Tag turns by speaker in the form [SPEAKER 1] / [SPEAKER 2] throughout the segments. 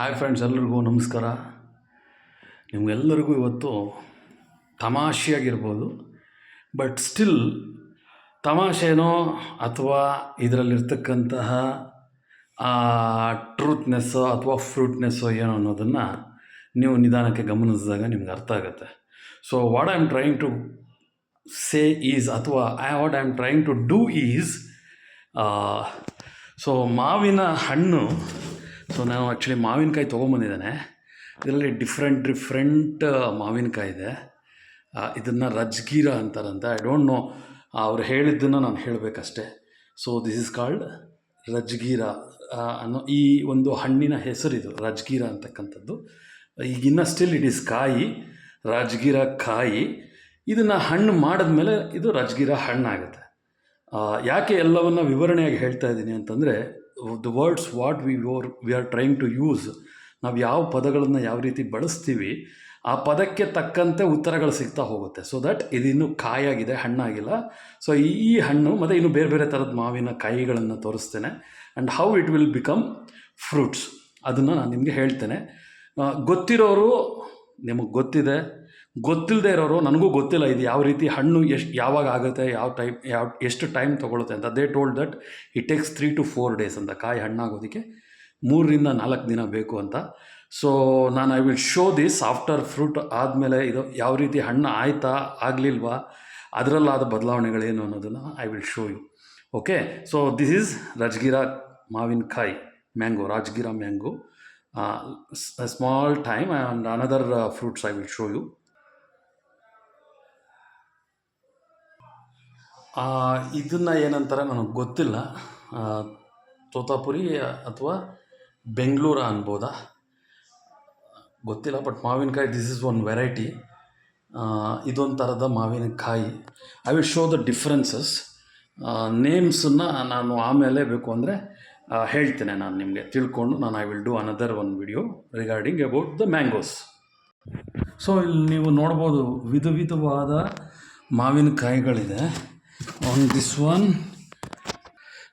[SPEAKER 1] Hi friends, ಎಲ್ರಿಗೂ ನಮಸ್ಕಾರ. ನಿಮಗೆಲ್ಲರಿಗೂ ಇವತ್ತು ತಮಾಷೆಯಾಗಿರ್ಬೋದು, ಬಟ್ ಸ್ಟಿಲ್ ತಮಾಷೆನೋ ಅಥವಾ ಇದರಲ್ಲಿರ್ತಕ್ಕಂತಹ ಟ್ರೂತ್ನೆಸ್ಸೋ ಅಥವಾ ಫ್ರೂಟ್ನೆಸ್ಸೋ ಏನೋ ಅನ್ನೋದನ್ನು ನೀವು ನಿಧಾನಕ್ಕೆ ಗಮನಿಸಿದಾಗ ನಿಮ್ಗೆ ಅರ್ಥ ಆಗುತ್ತೆ. So what I am trying to say is ಅಥವಾ I what I am trying to do is so ಮಾವಿನ ಹಣ್ಣು ಸೊ ನಾನು ಆ್ಯಕ್ಚುಲಿ ಮಾವಿನಕಾಯಿ ತೊಗೊಂಬಂದಿದ್ದೇನೆ. ಇದರಲ್ಲಿ ಡಿಫ್ರೆಂಟ್ ಡಿಫ್ರೆಂಟ್ ಮಾವಿನಕಾಯಿ ಇದೆ. ಇದನ್ನು ರಜ್ಗೀರ ಅಂತಾರಂತೆ. ಐ ಡೋಂಟ್ ನೋ ಅವ್ರು ಹೇಳಿದ್ದನ್ನು ನಾನು ಹೇಳಬೇಕಷ್ಟೆ. So this is called Rajgira. ಅನ್ನೋ ಈ ಒಂದು ಹಣ್ಣಿನ ಹೆಸರಿದು, ರಜ್ಗೀರ ಅಂತಕ್ಕಂಥದ್ದು. ಈಗಿನ್ನ ಸ್ಟಿಲ್ ಇಟ್ ಈಸ್ ಕಾಯಿ, ರಾಜಗಿರ ಕಾಯಿ. ಇದನ್ನು ಹಣ್ಣು ಮಾಡಿದ್ಮೇಲೆ ಇದು ರಾಜಗಿರ ಹಣ್ಣಾಗುತ್ತೆ. ಯಾಕೆ ಎಲ್ಲವನ್ನು ವಿವರಣೆಯಾಗಿ ಹೇಳ್ತಾ ಇದ್ದೀನಿ ಅಂತಂದರೆ the words what we were we are trying to use ನಾವು ಯಾವ ಪದಗಳನ್ನು ಯಾವ ರೀತಿ ಬಳಸ್ತೀವಿ, ಆ ಪದಕ್ಕೆ ತಕ್ಕಂತೆ ಉತ್ತರಗಳು ಸಿಗ್ತಾ ಹೋಗುತ್ತೆ. ಸೊ ದಟ್ ಇದಿನ್ನೂ ಕಾಯಾಗಿದೆ, ಹಣ್ಣಾಗಿಲ್ಲ. ಸೊ ಈ ಹಣ್ಣು, ಮತ್ತು ಇನ್ನು ಬೇರೆ ಬೇರೆ ಥರದ ಮಾವಿನ ಕಾಯಿಗಳನ್ನು ತೋರಿಸ್ತೇನೆ. And how it will become fruits ಅದನ್ನು ನಾನು ನಿಮಗೆ ಹೇಳ್ತೇನೆ. ಗೊತ್ತಿರೋರು, ನಿಮಗೆ ಗೊತ್ತಿದೆ ಗೊತ್ತಿಲ್ಲದೆ ಇರೋರು ನನಗೂ ಗೊತ್ತಿಲ್ಲ ಇದು ಯಾವ ರೀತಿ ಹಣ್ಣು ಎಷ್ಟು ಯಾವಾಗ ಆಗುತ್ತೆ, ಯಾವ ಟೈಮ್, ಯಾವ, ಎಷ್ಟು ಟೈಮ್ ತೊಗೊಳುತ್ತೆ ಅಂತ. They told that it takes three to four days ಅಂತ, ಕಾಯಿ ಹಣ್ಣಾಗೋದಕ್ಕೆ ಮೂರರಿಂದ ನಾಲ್ಕು ದಿನ ಬೇಕು ಅಂತ. ಸೊ ನಾನು I will show this after fruit ಆದಮೇಲೆ ಇದು ಯಾವ ರೀತಿ ಹಣ್ಣು ಆಯ್ತಾ, ಆಗಲಿಲ್ವಾ, ಅದರಲ್ಲಾದ ಬದಲಾವಣೆಗಳೇನು ಅನ್ನೋದನ್ನು I will show you okay so this is Rajagira ಮಾವಿನಕಾಯಿ mango Rajagira mango small time and another fruits I will show you ಇದನ್ನು ಏನಂತಾರೆ ನನಗೆ ಗೊತ್ತಿಲ್ಲ. ತೋತಾಪುರಿ ಅಥವಾ ಬೆಂಗಳೂರು ಅನ್ಬೋದಾ? ಗೊತ್ತಿಲ್ಲ, ಬಟ್ ಮಾವಿನಕಾಯಿ ದಿಸ್ ಇಸ್ ಒನ್ ವೆರೈಟಿ ಇದೊಂದು ಥರದ ಮಾವಿನಕಾಯಿ. I will show the differences ನೇಮ್ಸನ್ನು ನಾನು ಆಮೇಲೆ ಬೇಕು ಅಂದರೆ ಹೇಳ್ತೇನೆ ನಾನು ನಿಮಗೆ. ತಿಳ್ಕೊಂಡು ನಾನು I will do another one video regarding about the mangoes so ಇಲ್ಲಿ ನೀವು ನೋಡ್ಬೋದು ವಿಧ ವಿಧವಾದ ಮಾವಿನಕಾಯಿಗಳಿದೆ. ಆನ್ ದಿಸ್ ಒನ್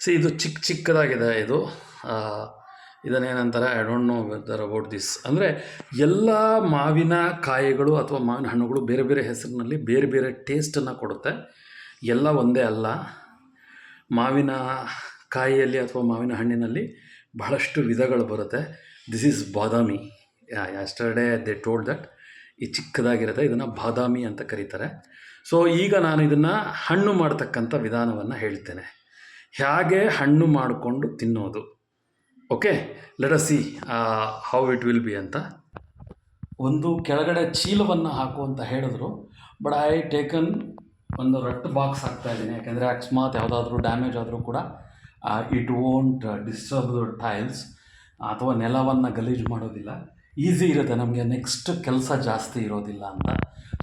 [SPEAKER 1] ಸಿ ಇದು ಚಿಕ್ಕ ಚಿಕ್ಕದಾಗಿದೆ ಇದು. ಇದನ್ನೇನಂತಾರೆ I don't know whether about this ಅಂದರೆ ಎಲ್ಲ ಮಾವಿನ ಕಾಯಿಗಳು ಅಥವಾ ಮಾವಿನ ಹಣ್ಣುಗಳು ಬೇರೆ ಬೇರೆ ಹೆಸರಿನಲ್ಲಿ ಬೇರೆ ಬೇರೆ ಟೇಸ್ಟನ್ನು ಕೊಡುತ್ತೆ. ಎಲ್ಲ ಒಂದೇ ಅಲ್ಲ. ಮಾವಿನ ಕಾಯಿಯಲ್ಲಿ ಅಥವಾ ಮಾವಿನ ಹಣ್ಣಿನಲ್ಲಿ ಬಹಳಷ್ಟು ವಿಧಗಳು ಬರುತ್ತೆ. This is Badami. Yesterday they told that ಈ ಚಿಕ್ಕದಾಗಿರುತ್ತೆ, ಇದನ್ನು ಬಾದಾಮಿ ಅಂತ ಕರೀತಾರೆ. ಸೊ ಈಗ ನಾನು ಇದನ್ನು ಹಣ್ಣು ಮಾಡ್ತಕ್ಕಂಥ ವಿಧಾನವನ್ನು ಹೇಳ್ತೇನೆ. ಹೇಗೆ ಹಣ್ಣು ಮಾಡಿಕೊಂಡು ತಿನ್ನೋದು? Okay let see how it will be ಅಂತ. ಒಂದು ಕೆಳಗಡೆ ಚೀಲವನ್ನು ಹಾಕು ಅಂತ ಹೇಳಿದ್ರು. ಬಟ್ ಐ ಟೇಕನ್ ಒಂದು ರಟ್ ಬಾಕ್ಸ್ ಹಾಕ್ತಾ ಇದ್ದೀನಿ. ಯಾಕೆಂದರೆ ಅಕಸ್ಮಾತ್ ಯಾವುದಾದ್ರೂ ಡ್ಯಾಮೇಜ್ ಆದರೂ ಕೂಡ ಇಟ್ ಓಂಟ್ ಡಿಸ್ಟರ್ಬ್ ಟೈಲ್ಸ್ ಅಥವಾ ನೆಲವನ್ನು ಗಲೀಜು ಮಾಡೋದಿಲ್ಲ. ಈಸಿ ಇರುತ್ತೆ. ನಮಗೆ ನೆಕ್ಸ್ಟ್ ಕೆಲಸ ಜಾಸ್ತಿ ಇರೋದಿಲ್ಲ ಅಂತ.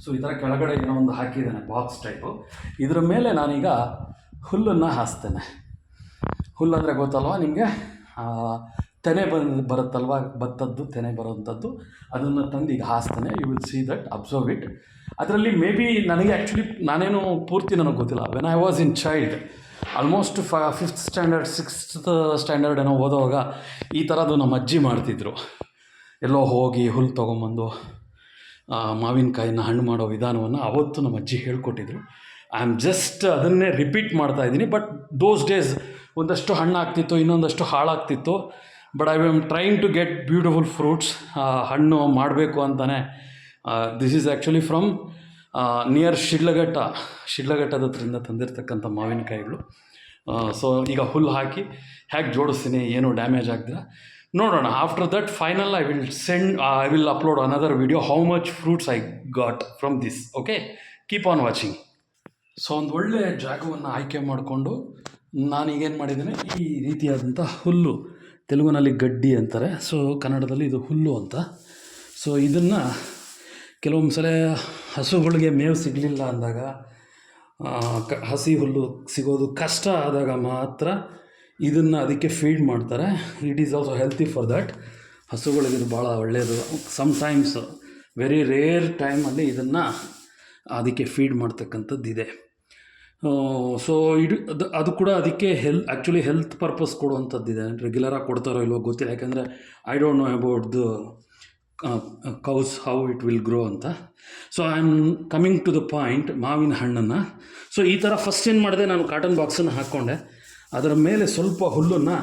[SPEAKER 1] ಸೊ ಈ ಥರ ಕೆಳಗಡೆ ಏನೋ ಒಂದು ಹಾಕಿದ್ದೇನೆ ಬಾಕ್ಸ್ ಟೈಪು ಇದರ ಮೇಲೆ ನಾನೀಗ ಹುಲ್ಲನ್ನು ಹಾಸ್ತೇನೆ. ಹುಲ್ಲು ಅಂದರೆ ಗೊತ್ತಲ್ವಾ ನಿಮಗೆ? ತೆನೆ ಬಂದು, ಬರುತ್ತಲ್ವ? ಭತ್ತದ್ದು ತೆನೆ ಬರೋವಂಥದ್ದು ಅದನ್ನು ತಂದು ಈಗ ಹಾಸ್ತೇನೆ. You will see that observe it ಅದರಲ್ಲಿ ಮೇ ಬಿ ನನಗೆ ಆ್ಯಕ್ಚುಲಿ ನಾನೇನು ಪೂರ್ತಿ ನನಗೆ ಗೊತ್ತಿಲ್ಲ. When I was in child almost ಫ ಫಿಫ್ತ್ ಸ್ಟ್ಯಾಂಡರ್ಡ್ ಸಿಕ್ಸ್ತ್ ಸ್ಟ್ಯಾಂಡರ್ಡ್ ಏನೋ ಓದೋವಾಗ ಈ ಥರದ್ದು ನಮ್ಮ ಅಜ್ಜಿ ಮಾಡ್ತಿದ್ರು. ಎಲ್ಲೋ ಹೋಗಿ ಹುಲ್ಲು ತೊಗೊಂಬಂದು ಮಾವಿನಕಾಯಿನ ಹಣ್ಣು ಮಾಡೋ ವಿಧಾನವನ್ನು ಅವತ್ತು ನಮ್ಮ ಅಜ್ಜಿ ಹೇಳ್ಕೊಟ್ಟಿದ್ರು. ಐ ಆಮ್ ಜಸ್ಟ್ ಅದನ್ನೇ ರಿಪೀಟ್ ಮಾಡ್ತಾ ಇದ್ದೀನಿ ಬಟ್ ದೋಸ್ ಡೇಸ್ ಒಂದಷ್ಟು ಹಣ್ಣು ಆಗ್ತಿತ್ತು, ಇನ್ನೊಂದಷ್ಟು ಹಾಳಾಗ್ತಿತ್ತು. But I am trying to get beautiful fruits ಹಣ್ಣು ಮಾಡಬೇಕು ಅಂತಲೇ this is actually from near Shidlaghatta. ಶಿಡ್ಲಘಟ್ಟದ ಹತ್ರದಿಂದ ತಂದಿರತಕ್ಕಂಥ ಮಾವಿನಕಾಯಿಗಳು. ಸೊ ಈಗ ಹುಲ್ಲು ಹಾಕಿ ಹೇಗೆ ಜೋಡಿಸ್ತೀನಿ, ಏನು ಡ್ಯಾಮೇಜ್ ಆಗದಿರ. ನೋಡೋಣ after that final I will send I will upload another video how much fruits I got from this okay keep on watching so ಒಂದು ಒಳ್ಳೆಯ ಜಾಗವನ್ನು ಆಯ್ಕೆ ಮಾಡಿಕೊಂಡು ನಾನೀಗೇನು ಮಾಡಿದ್ದೇನೆ, ಈ ರೀತಿಯಾದಂಥ ಹುಲ್ಲು, ತೆಲುಗಿನಲ್ಲಿ ಗಡ್ಡಿ ಅಂತಾರೆ ಸೊ ಕನ್ನಡದಲ್ಲಿ ಇದು ಹುಲ್ಲು ಅಂತ. ಸೊ ಇದನ್ನು ಕೆಲವೊಂದು ಸಲ ಹಸುಗಳಿಗೆ ಮೇವು ಸಿಗಲಿಲ್ಲ ಅಂದಾಗ ಹಸಿ ಹುಲ್ಲು ಸಿಗೋದು ಕಷ್ಟ ಆದಾಗ ಮಾತ್ರ ಇದನ್ನು ಅದಕ್ಕೆ ಫೀಡ್ ಮಾಡ್ತಾರೆ. It is also healthy for that ಹಸುಗಳಿಗೆ ಇದು ಭಾಳ ಒಳ್ಳೆಯದು ಸಮ್ಟೈಮ್ಸ್ ವೆರಿ ರೇರ್ ಟೈಮಲ್ಲಿ ಇದನ್ನು ಅದಕ್ಕೆ ಫೀಡ್ ಮಾಡ್ತಕ್ಕಂಥದ್ದು ಇದೆ. ಸೊ ಇಡು ಅದು ಅದು ಕೂಡ ಅದಕ್ಕೆ ಹೆಲ್ ಆ್ಯಕ್ಚುಲಿ ಹೆಲ್ತ್ ಪರ್ಪಸ್ ಕೊಡುವಂಥದ್ದಿದೆ ರೆಗ್ಯುಲರಾಗಿ ಕೊಡ್ತಾರೋ ಇಲ್ವೋ ಗೊತ್ತಿಲ್ಲ. ಯಾಕಂದರೆ I don't know about the cows how it will grow ಅಂತ. So I am coming to the point ಮಾವಿನ ಹಣ್ಣನ್ನು. ಸೊ ಈ ಥರ ಫಸ್ಟ್ ಏನು ಮಾಡಿದೆ, ನಾನು ಕಾಟನ್ ಬಾಕ್ಸನ್ನು ಹಾಕ್ಕೊಂಡೆ ಅದರ ಮೇಲೆ ಸ್ವಲ್ಪ ಹುಲ್ಲನ್ನು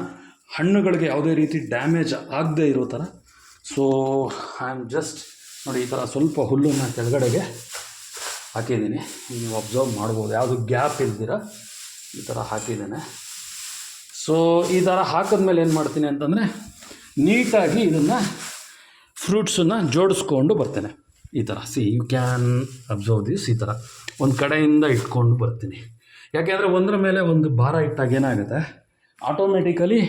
[SPEAKER 1] ಹಣ್ಣುಗಳಿಗೆ ಯಾವುದೇ ರೀತಿ ಡ್ಯಾಮೇಜ್ ಆಗದೇ ಇರೋ ಥರ. ಸೊ ಐ ಆಮ್ ಜಸ್ಟ್ ನೋಡಿ ಈ ಥರ ಸ್ವಲ್ಪ ಹುಲ್ಲನ್ನು ಕೆಳಗಡೆಗೆ ಹಾಕಿದ್ದೀನಿ. ನೀವು ಅಬ್ಸರ್ವ್ ಮಾಡ್ಬೋದು. ಯಾವುದು ಗ್ಯಾಪ್ ಇಲ್ದಿರ ಈ ಥರ ಹಾಕಿದ್ದೇನೆ. ಸೊ ಈ ಥರ ಹಾಕಿದ್ಮೇಲೆ ಏನು ಮಾಡ್ತೀನಿ ಅಂತಂದರೆ ನೀಟಾಗಿ ಇದನ್ನು ಫ್ರೂಟ್ಸನ್ನು ಜೋಡಿಸ್ಕೊಂಡು ಬರ್ತೇನೆ. ಈ ಥರ. See you can observe this ಈ ಥರ. ಒಂದು ಕಡೆಯಿಂದ ಇಟ್ಕೊಂಡು ಬರ್ತೀನಿ. ಯಾಕೆಂದರೆ ಒಂದರ ಮೇಲೆ ಒಂದು ಭಾರ ಇಟ್ಟಾಗ ಏನಾಗುತ್ತೆ? ಆಟೋಮೆಟಿಕಲಿ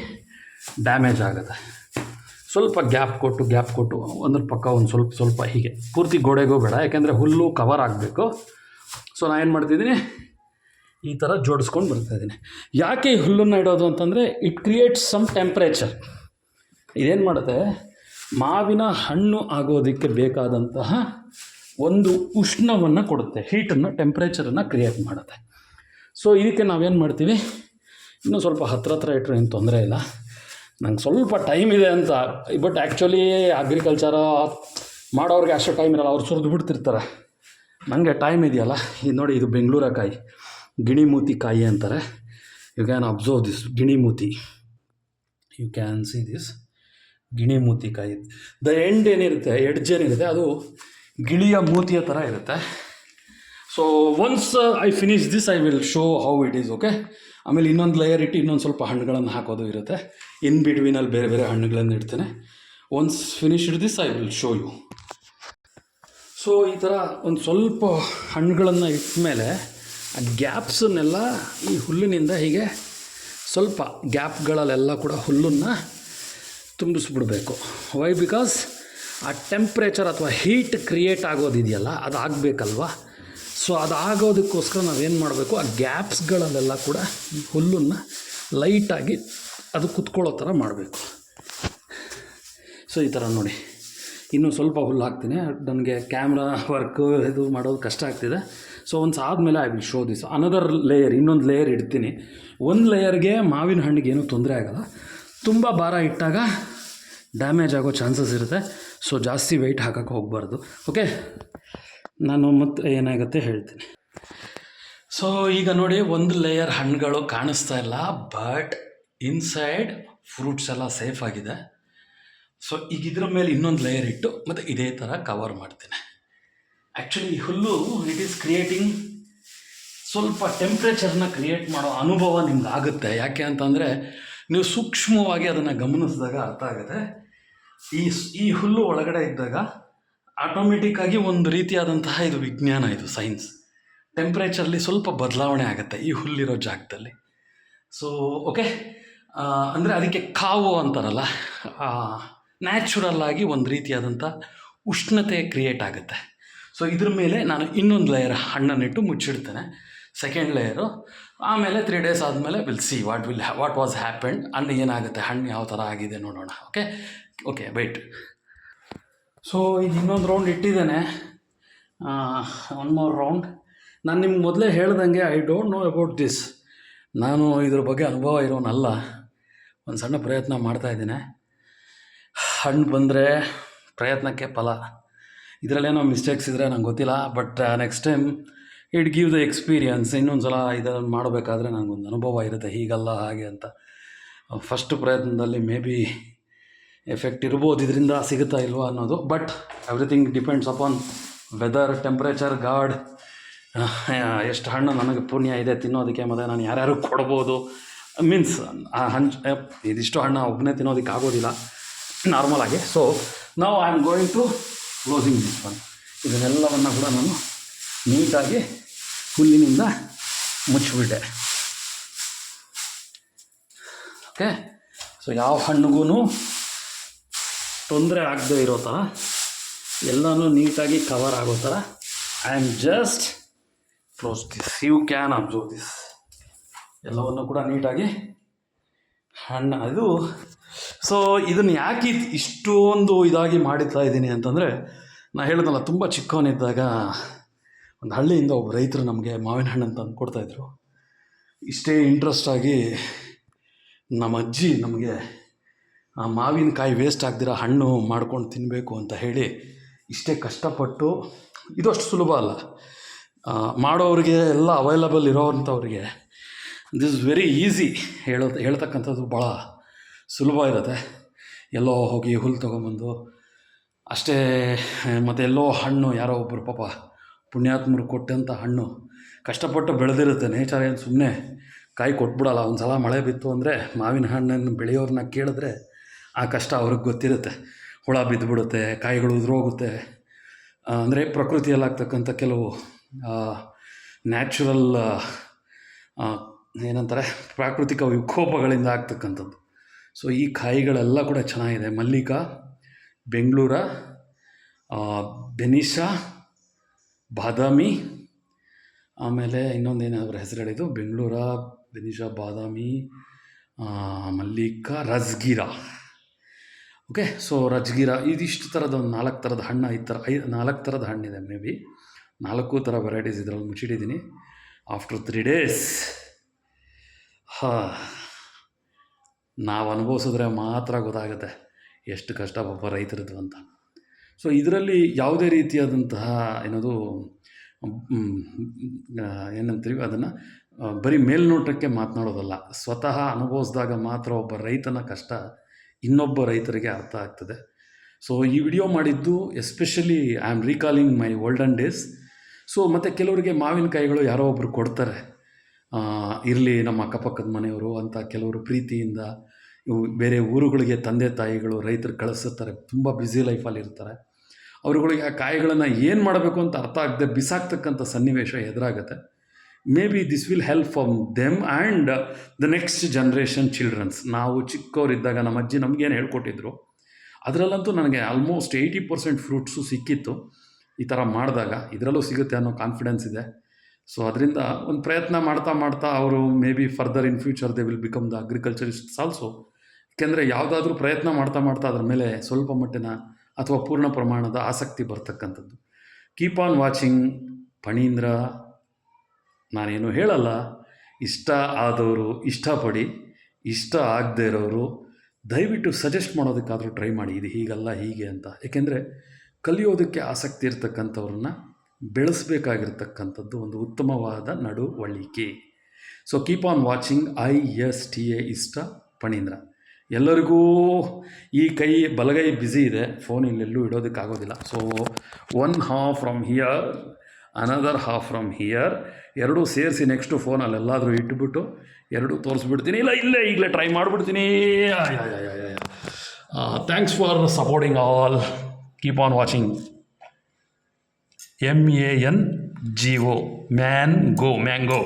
[SPEAKER 1] ಡ್ಯಾಮೇಜ್ ಆಗುತ್ತೆ. ಸ್ವಲ್ಪ ಗ್ಯಾಪ್ ಕೊಟ್ಟು ಗ್ಯಾಪ್ ಕೊಟ್ಟು ಒಂದ್ರ ಪಕ್ಕ ಒಂದು ಸ್ವಲ್ಪ ಸ್ವಲ್ಪ ಹೀಗೆ. ಪೂರ್ತಿ ಗೋಡೆಗೂ ಬೇಡ, ಯಾಕೆಂದರೆ ಹುಲ್ಲು ಕವರ್ ಆಗಬೇಕು. ಸೊ ನಾನು ಏನು ಮಾಡ್ತಿದ್ದೀನಿ? ಈ ಥರ ಜೋಡಿಸ್ಕೊಂಡು ಬರ್ತಾ ಇದ್ದೀನಿ. ಯಾಕೆ ಈ ಹುಲ್ಲನ್ನು ಇಡೋದು ಅಂತಂದರೆ ಇಟ್ ಕ್ರಿಯೇಟ್ಸ್ ಸಮ್ ಟೆಂಪ್ರೇಚರ್ ಇದೇನು ಮಾಡುತ್ತೆ? ಮಾವಿನ ಹಣ್ಣು ಆಗೋದಕ್ಕೆ ಬೇಕಾದಂತಹ ಒಂದು ಉಷ್ಣವನ್ನು ಕೊಡುತ್ತೆ ಹೀಟನ್ನು ಟೆಂಪ್ರೇಚರನ್ನು ಕ್ರಿಯೇಟ್ ಮಾಡುತ್ತೆ. ಸೊ ಇದಕ್ಕೆ ನಾವೇನು ಮಾಡ್ತೀವಿ? ಇನ್ನೂ ಸ್ವಲ್ಪ ಹತ್ರ ಹತ್ರ ಇಟ್ಟರೆ ಏನು ತೊಂದರೆ ಇಲ್ಲ. ನಂಗೆ ಸ್ವಲ್ಪ ಟೈಮ್ ಇದೆ ಅಂತ ಬಟ್ ಆ್ಯಕ್ಚುಲಿ ಅಗ್ರಿಕಲ್ಚರ ಮಾಡೋರಿಗೆ ಅಷ್ಟು ಟೈಮ್ ಇರಲ್ಲ, ಅವ್ರು ಸುರಿದು ಬಿಡ್ತಿರ್ತಾರೆ. ನನಗೆ ಟೈಮ್ ಇದೆಯಲ್ಲ, ಇದು ನೋಡಿ ಇದು ಬೆಂಗಳೂರ ಕಾಯಿ, ಗಿಣಿಮೂತಿ ಕಾಯಿ ಅಂತಾರೆ. ಯು ಕ್ಯಾನ್ ಅಬ್ಸರ್ವ್ ದಿಸ್ ಗಿಣಿಮೂತಿ. ಯು ಕ್ಯಾನ್ ಸಿ ದಿಸ್ ಗಿಣಿಮೂತಿ ಕಾಯಿ. ದ ಎಂಡ್ ಏನಿರುತ್ತೆ ಎಡ್ಜ್ ಏನಿರುತ್ತೆ, ಅದು ಗಿಳಿಯ ಮೂತಿಯ ಥರ ಇರುತ್ತೆ. So once I finish this I will show how it is okay ಆಮೇಲೆ ಇನ್ನೊಂದು ಲೇಯರ್ ಇಟ್ಟು ಇನ್ನೊಂದು ಸ್ವಲ್ಪ ಹಣ್ಣುಗಳನ್ನು ಹಾಕೋದು ಇರುತ್ತೆ. ಇನ್ ಬಿಟ್ವೀನಲ್ಲಿ ಬೇರೆ ಬೇರೆ ಹಣ್ಣುಗಳನ್ನು ಇಡ್ತೇನೆ. Once finished this I will show you so ಈ ಥರ ಒಂದು ಸ್ವಲ್ಪ ಹಣ್ಣುಗಳನ್ನು ಇಟ್ಟ ಮೇಲೆ ಆ ಗ್ಯಾಪ್ಸನ್ನೆಲ್ಲ ಈ ಹುಲ್ಲಿನಿಂದ ಹೀಗೆ ಸ್ವಲ್ಪ ಗ್ಯಾಪ್ಗಳಲ್ಲೆಲ್ಲ ಕೂಡ ಹುಲ್ಲನ್ನು ತುಂಬಿಸ್ಬಿಡಬೇಕು. ವೈ ಬಿಕಾಸ್ ಆ ಟೆಂಪ್ರೇಚರ್ ಅಥವಾ ಹೀಟ್ ಕ್ರಿಯೇಟ್ ಆಗೋದಿದೆಯಲ್ಲ ಅದು ಆಗಬೇಕಲ್ವಾ ಸೊ ಅದಾಗೋದಕ್ಕೋಸ್ಕರ ನಾವೇನು ಮಾಡಬೇಕು? ಆ ಗ್ಯಾಪ್ಸ್ಗಳಲ್ಲೆಲ್ಲ ಕೂಡ ಹುಲ್ಲನ್ನು ಲೈಟಾಗಿ ಅದು ಕುತ್ಕೊಳ್ಳೋ ಥರ ಮಾಡಬೇಕು. ಸೊ ಈ ಥರ ನೋಡಿ. ಇನ್ನೂ ಸ್ವಲ್ಪ ಹುಲ್ಲು ಹಾಕ್ತೀನಿ. ನನಗೆ ಕ್ಯಾಮ್ರಾ ವರ್ಕು ಇದು ಮಾಡೋದು ಕಷ್ಟ ಆಗ್ತಿದೆ. ಸೊ ಒನ್ಸ್ ಆದಮೇಲೆ I will show this another layer ಇನ್ನೊಂದು ಲೇಯರ್ ಇಡ್ತೀನಿ. ಒಂದು ಲೇಯರ್ಗೆ ಮಾವಿನ ಹಣ್ಣಿಗೆ ಏನೂ ತೊಂದರೆ ಆಗಲ್ಲ. ತುಂಬ ಭಾರ ಇಟ್ಟಾಗ ಡ್ಯಾಮೇಜ್ ಆಗೋ ಚಾನ್ಸಸ್ ಇರುತ್ತೆ. ಸೊ ಜಾಸ್ತಿ ವೆಯ್ಟ್ ಹಾಕೋಕ್ಕೆ ಹೋಗಬಾರ್ದು. ಓಕೆ ನಾನು ಮತ್ತೆ ಏನಾಗುತ್ತೆ ಹೇಳ್ತೀನಿ. ಸೊ ಈಗ ನೋಡಿ ಒಂದು ಲೇಯರ್ ಹಣ್ಣುಗಳು ಕಾಣಿಸ್ತಾ ಇಲ್ಲ ಬಟ್ ಇನ್ಸೈಡ್ ಫ್ರೂಟ್ಸ್ ಎಲ್ಲ ಸೇಫ್ ಆಗಿದೆ. ಸೊ ಈಗ ಇದ್ರ ಮೇಲೆ ಇನ್ನೊಂದು ಲೇಯರ್ ಇಟ್ಟು ಮತ್ತು ಇದೇ ಥರ ಕವರ್ ಮಾಡ್ತೀನಿ. ಆ್ಯಕ್ಚುಲಿ ಹುಲ್ಲು ಇಟ್ ಈಸ್ ಕ್ರಿಯೇಟಿಂಗ್ ಸ್ವಲ್ಪ ಟೆಂಪ್ರೇಚರ್ನ ಕ್ರಿಯೇಟ್ ಮಾಡೋ ಅನುಭವ ನಿಮ್ಗೆ ಆಗುತ್ತೆ. ಯಾಕೆ ಅಂತಂದರೆ ನೀವು ಸೂಕ್ಷ್ಮವಾಗಿ ಅದನ್ನು ಗಮನಿಸಿದಾಗ ಅರ್ಥ ಆಗುತ್ತೆ. ಈ ಈ ಹುಲ್ಲು ಒಳಗಡೆ ಇದ್ದಾಗ ಆಟೋಮೆಟಿಕ್ಕಾಗಿ ಒಂದು ರೀತಿಯಾದಂತಹ ಇದು ವಿಜ್ಞಾನ, ಇದು ಸೈನ್ಸ್ ಟೆಂಪ್ರೇಚರಲ್ಲಿ ಸ್ವಲ್ಪ ಬದಲಾವಣೆ ಆಗುತ್ತೆ ಈ ಹುಲ್ಲಿರೋ ಜಾಗದಲ್ಲಿ. ಸೊ ಓಕೆ ಅಂದರೆ ಅದಕ್ಕೆ ಕಾವು ಅಂತಾರಲ್ಲ ನ್ಯಾಚುರಲ್ ಆಗಿ ಒಂದು ರೀತಿಯಾದಂಥ ಉಷ್ಣತೆ ಕ್ರಿಯೇಟ್ ಆಗುತ್ತೆ. ಸೊ ಇದ್ರ ಮೇಲೆ ನಾನು ಇನ್ನೊಂದು ಲೇಯರ್ ಹಣ್ಣನ್ನಿಟ್ಟು ಮುಚ್ಚಿಡ್ತೇನೆ. ಸೆಕೆಂಡ್ ಲೇಯರು ಆಮೇಲೆ ತ್ರೀ ಡೇಸ್ ಆದಮೇಲೆ will see what will what was happened ಹಣ್ಣು ಏನಾಗುತ್ತೆ, ಹಣ್ಣು ಯಾವ ಥರ ಆಗಿದೆ ನೋಡೋಣ ಓಕೆ ಓಕೆ ವೈಟ್ ಸೊ ಈಗ ಇನ್ನೊಂದು ರೌಂಡ್ ಇಟ್ಟಿದ್ದೇನೆ. ಒನ್ ಮೋರ್ ರೌಂಡ್ ನಾನು ನಿಮ್ಗೆ ಮೊದಲೇ ಹೇಳ್ದಂಗೆ I don't know about this ನಾನು ಇದ್ರ ಬಗ್ಗೆ ಅನುಭವ ಇರೋನಲ್ಲ. ಒಂದು ಸಣ್ಣ ಪ್ರಯತ್ನ ಮಾಡ್ತಾಯಿದ್ದೀನಿ ಹಣ್ಣು ಬಂದರೆ ಪ್ರಯತ್ನಕ್ಕೆ ಫಲ. ಇದರಲ್ಲೇನೋ ಮಿಸ್ಟೇಕ್ಸ್ ಇದ್ದರೆ ನಂಗೆ ಗೊತ್ತಿಲ್ಲ but next time it give the experience ಇನ್ನೊಂದು ಸಲ ಇದನ್ನು ಮಾಡಬೇಕಾದ್ರೆ ನನಗೊಂದು ಅನುಭವ ಇರುತ್ತೆ, ಹೀಗಲ್ಲ ಹಾಗೆ ಅಂತ. ಫಸ್ಟ್ ಪ್ರಯತ್ನದಲ್ಲಿ ಮೇ ಬಿ ಎಫೆಕ್ಟ್ ಇರ್ಬೋದು, ಇದರಿಂದ ಸಿಗುತ್ತಾ ಇಲ್ವಾ ಅನ್ನೋದು. But everything depends upon weather temperature God ಎಷ್ಟು ಹಣ್ಣು ನನಗೆ ಪುಣ್ಯ ಇದೆ ತಿನ್ನೋದಕ್ಕೆ, ಮತ್ತು ನಾನು ಯಾರ್ಯಾರು ಕೊಡ್ಬೋದು. ಮೀನ್ಸ್ ಹಂಚ್ ಇದಿಷ್ಟು ಹಣ್ಣು ಒಬ್ಬನೇ ತಿನ್ನೋದಕ್ಕೆ ಆಗೋದಿಲ್ಲ. ನಾರ್ಮಲ್ ಆಗಿ. ಸೊ ನಾವು I am going to closing this one ಇದನ್ನೆಲ್ಲವನ್ನು ಕೂಡ ನಾನು ನೀಟಾಗಿ ಹುಲ್ಲಿನಿಂದ ಮುಚ್ಚಿಬಿಟ್ಟೆ. ಓಕೆ ಸೊ ಯಾವ ಹಣ್ಣಿಗೂ ತೊಂದರೆ ಆಗದೆ ಇರೋ ಥರ, ಎಲ್ಲನೂ ನೀಟಾಗಿ ಕವರ್ ಆಗೋ ಥರ I am just close this you can observe this ಎಲ್ಲವನ್ನು ಕೂಡ ನೀಟಾಗಿ ಹಣ್ಣು ಅದು ಸೊ ಇದನ್ನು ಯಾಕೆ ಇಷ್ಟೊಂದು ಇದಾಗಿ ಮಾಡಿತಾ ಇದ್ದೀನಿ ಅಂತಂದರೆ ನಾನು ಹೇಳಿದ್ನಲ್ಲ, ತುಂಬ ಚಿಕ್ಕವನಿದ್ದಾಗ ಒಂದು ಹಳ್ಳಿಯಿಂದ ಒಬ್ಬ ರೈತರು ನಮಗೆ ಮಾವಿನ ಹಣ್ಣು ಅಂತ ತಂದು ಕೊಡ್ತಾಯಿದ್ರು ಇಷ್ಟೇ ಇಂಟ್ರೆಸ್ಟಾಗಿ ನಮ್ಮ ಅಜ್ಜಿ ನಮಗೆ ಆ ಮಾವಿನಕಾಯಿ ವೇಸ್ಟ್ ಆಗ್ದಿರ ಹಣ್ಣು ಮಾಡ್ಕೊಂಡು ತಿನ್ನಬೇಕು ಅಂತ ಹೇಳಿ ಇಷ್ಟೇ ಕಷ್ಟಪಟ್ಟು ಇದು ಅಷ್ಟು ಸುಲಭ ಅಲ್ಲ. ಮಾಡೋರಿಗೆ ಎಲ್ಲ ಅವೈಲಬಲ್ ಇರೋವಂಥವ್ರಿಗೆ ದಿಸ್ ವೆರಿ ಈಸಿ ಹೇಳೋದು ಹೇಳ್ತಕ್ಕಂಥದ್ದು ಭಾಳ ಸುಲಭ ಇರುತ್ತೆ. ಎಲ್ಲೋ ಹೋಗಿ ಹುಲ್ಲು ತೊಗೊಂಬಂದು, ಅಷ್ಟೇ, ಮತ್ತು ಎಲ್ಲೋ ಹಣ್ಣು ಯಾರೋ ಒಬ್ಬರು ಪಾಪ ಪುಣ್ಯಾತ್ಮರು ಕೊಟ್ಟಂಥ ಹಣ್ಣು ಕಷ್ಟಪಟ್ಟು ಬೆಳೆದಿರುತ್ತೆ. ನೇಚರ್ ಏನು ಸುಮ್ಮನೆ ಕಾಯಿ ಕೊಟ್ಬಿಡಲ್ಲ. ಒಂದು ಸಲ ಮಳೆ ಬಿತ್ತು ಅಂದರೆ ಮಾವಿನ ಹಣ್ಣನ್ನು ಬೆಳೆಯೋರನ್ನ ಕೇಳಿದ್ರೆ ಆ ಕಷ್ಟ ಅವ್ರಿಗೆ ಗೊತ್ತಿರುತ್ತೆ. ಹುಳ ಬಿದ್ದುಬಿಡುತ್ತೆ ಕಾಯಿಗಳು ಉದುರೋಗುತ್ತೆ. ಅಂದರೆ ಪ್ರಕೃತಿಯಲ್ಲಾಗ್ತಕ್ಕಂಥ ಕೆಲವು ನ್ಯಾಚುರಲ್ ಏನಂತಾರೆ, ಪ್ರಾಕೃತಿಕ ವಿಕೋಪಗಳಿಂದ ಆಗ್ತಕ್ಕಂಥದ್ದು. ಸೊ ಈ ಕಾಯಿಗಳೆಲ್ಲ ಕೂಡ ಚೆನ್ನಾಗಿದೆ. ಮಲ್ಲಿಕಾ, ಬೆಂಗಳೂರ ಬೆನಿಷಾ ಬಾದಾಮಿ, ಆಮೇಲೆ ಇನ್ನೊಂದು ಏನಾದರೂ ಹೆಸರು ಹೇಳಿದ್ದು? ಬೆಂಗಳೂರ ಬೆನಿಷಾ ಬಾದಾಮಿ ಮಲ್ಲಿಕ ಮಲ್ಲಿಕಾ, ರಸ್ಗಿರಾ. ಓಕೆ ಸೊ ರಜ್ಗಿರ ಇದಿಷ್ಟು ಥರದ ಒಂದು ನಾಲ್ಕು ಥರದ ಹಣ್ಣು ಐದು ಥರ ಐದು ನಾಲ್ಕು ಥರದ ಹಣ್ಣಿದೆ ಮೇ ಬಿ ನಾಲ್ಕು ಥರ ವೆರೈಟೀಸ್ ಇದರಲ್ಲಿ ಮುಚ್ಚಿಟ್ಟಿದ್ದೀನಿ. ಆಫ್ಟರ್ ತ್ರೀ ಡೇಸ್ ಹಾಂ, ನಾವು ಅನುಭವಿಸಿದ್ರೆ ಮಾತ್ರ ಗೊತ್ತಾಗುತ್ತೆ ಎಷ್ಟು ಕಷ್ಟ ಪಾಪ ರೈತರದ್ದು ಅಂತ. ಸೊ ಇದರಲ್ಲಿ ಯಾವುದೇ ರೀತಿಯಾದಂತಹ ಏನದು ಏನಂತೀವಿ ಅದನ್ನು ಬರೀ ಮೇಲ್ನೋಟಕ್ಕೆ ಮಾತನಾಡೋದಲ್ಲ. ಸ್ವತಃ ಅನುಭವಿಸಿದಾಗ ಮಾತ್ರ ಒಬ್ಬ ರೈತನ ಕಷ್ಟ ಇನ್ನೊಬ್ಬ ರೈತರಿಗೆ ಅರ್ಥ ಆಗ್ತದೆ. ಸೊ ಈ ವಿಡಿಯೋ ಮಾಡಿದ್ದು especially I am recalling my olden days so ಮತ್ತು ಕೆಲವರಿಗೆ ಮಾವಿನಕಾಯಿಗಳು ಯಾರೋ ಒಬ್ಬರು ಕೊಡ್ತಾರೆ. ಇರಲಿ ನಮ್ಮ ಅಕ್ಕಪಕ್ಕದ ಮನೆಯವರು ಅಂತ ಕೆಲವರು ಪ್ರೀತಿಯಿಂದ ಬೇರೆ ಊರುಗಳಿಗೆ ತಂದೆ ತಾಯಿಗಳು ರೈತರು ಕಳಿಸುತ್ತಾರೆ ತುಂಬ ಬ್ಯುಸಿ ಲೈಫಲ್ಲಿ ಇರ್ತಾರೆ. ಅವರುಗಳಿಗೆ ಆ ಕಾಯಿಗಳನ್ನು ಏನು ಮಾಡಬೇಕು ಅಂತ ಅರ್ಥ ಆಗದೆ ಬಿಸಾಕ್ತಕ್ಕಂಥ ಸನ್ನಿವೇಶ ಎದುರಾಗುತ್ತೆ. Maybe this will help for them and the next generation childrens ನಾವು ಚಿಕ್ಕವರಿದ್ದಾಗ ನಮ್ಮ ಅಜ್ಜಿ ನಮಗೇನು ಹೇಳ್ಕೊಟ್ಟಿದ್ರು, ಅದರಲ್ಲಂತೂ ನನಗೆ ಆಲ್ಮೋಸ್ಟ್ ಏಯ್ಟಿ ಪರ್ಸೆಂಟ್ ಫ್ರೂಟ್ಸು ಸಿಕ್ಕಿತ್ತು ಈ ಥರ ಮಾಡಿದಾಗ. ಇದರಲ್ಲೂ ಸಿಗುತ್ತೆ ಅನ್ನೋ ಕಾನ್ಫಿಡೆನ್ಸ್ ಇದೆ. ಸೊ ಅದರಿಂದ ಒಂದು ಪ್ರಯತ್ನ ಮಾಡ್ತಾ ಮಾಡ್ತಾ ಅವರು maybe further in future they will become the agriculturists also ಯಾಕೆಂದರೆ ಯಾವುದಾದ್ರೂ ಪ್ರಯತ್ನ ಮಾಡ್ತಾ ಮಾಡ್ತಾ ಅದರ ಮೇಲೆ ಸ್ವಲ್ಪ ಮಟ್ಟಿನ ಅಥವಾ ಪೂರ್ಣ ಪ್ರಮಾಣದ ಆಸಕ್ತಿ ಬರ್ತಕ್ಕಂಥದ್ದು. ಕೀಪ್ ಆನ್ ವಾಚಿಂಗ್ ಫಣೀಂದ್ರ ನಾನೇನು ಹೇಳಲ್ಲ. ಇಷ್ಟ ಆದವರು ಇಷ್ಟಪಡಿ, ಇಷ್ಟ ಆಗದೇ ಇರೋರು ದಯವಿಟ್ಟು ಸಜೆಸ್ಟ್ ಮಾಡೋದಕ್ಕಾದರೂ ಟ್ರೈ ಮಾಡಿ. ಇದು ಹೀಗಲ್ಲ, ಹೀಗೆ ಅಂತ. ಏಕೆಂದರೆ ಕಲಿಯೋದಕ್ಕೆ ಆಸಕ್ತಿ ಇರ್ತಕ್ಕಂಥವ್ರನ್ನ ಬೆಳೆಸಬೇಕಾಗಿರ್ತಕ್ಕಂಥದ್ದು ಒಂದು ಉತ್ತಮವಾದ ನಡುವಳಿಕೆ. So keep on watching I S T A ಇಷ್ಟ ಪಣೀಂದ್ರ. ಎಲ್ಲರಿಗೂ ಈ ಕೈ ಬಲಗೈ ಬ್ಯುಸಿ ಇದೆ. ಫೋನ್ ಇಲ್ಲೆಲ್ಲೂ ಇಡೋದಕ್ಕಾಗೋದಿಲ್ಲ. So one half from here another half from here ಎರಡೂ ಸೇರಿಸಿ ನೆಕ್ಸ್ಟು ಫೋನಲ್ಲಿ ಎಲ್ಲಾದರೂ ಇಟ್ಬಿಟ್ಟು ಎರಡೂ ತೋರಿಸ್ಬಿಡ್ತೀನಿ. ಇಲ್ಲ, ಇಲ್ಲೇ ಈಗಲೇ ಟ್ರೈ ಮಾಡಿಬಿಡ್ತೀನಿ. Thanks for supporting all keep on watching M A N G O mango mango